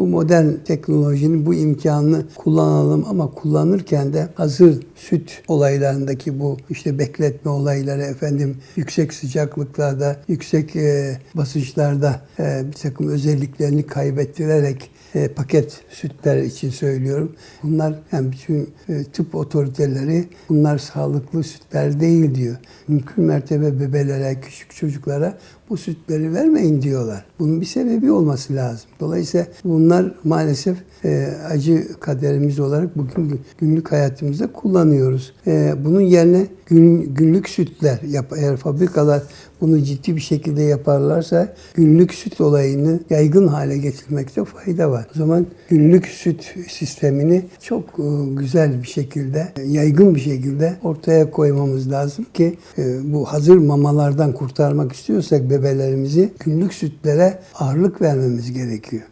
bu modern teknolojinin bu imkanını kullanalım ama kullanırken de hazır süt olaylarındaki bu işte bekletme olayları efendim yüksek sıcaklıklarda, yüksek e, basınçlarda e, bir takım özelliklerini kaybettirerek e, paket sütler için söylüyorum. Bunlar yani bütün e, tıp otoriteleri bunlar sağlıklı sütler değil diyor. Mümkün mertebe bebelere, küçük çocuklara bu sütleri vermeyin diyorlar. Bunun bir sebebi olması lazım. Dolayısıyla bunlar maalesef e, acı kaderimiz olarak bugün günlük hayatımızda kullanıyoruz. E, bunun yerine gün, günlük sütler, yap, eğer fabrikalar bunu ciddi bir şekilde yaparlarsa günlük süt olayını yaygın hale getirmekte fayda var. O zaman günlük süt sistemini çok e, güzel bir şekilde, yaygın bir şekilde ortaya koymamız lazım ki e, bu hazır mamalardan kurtarmak istiyorsak bebelerimizi günlük sütlere ağırlık vermemiz gerekiyor.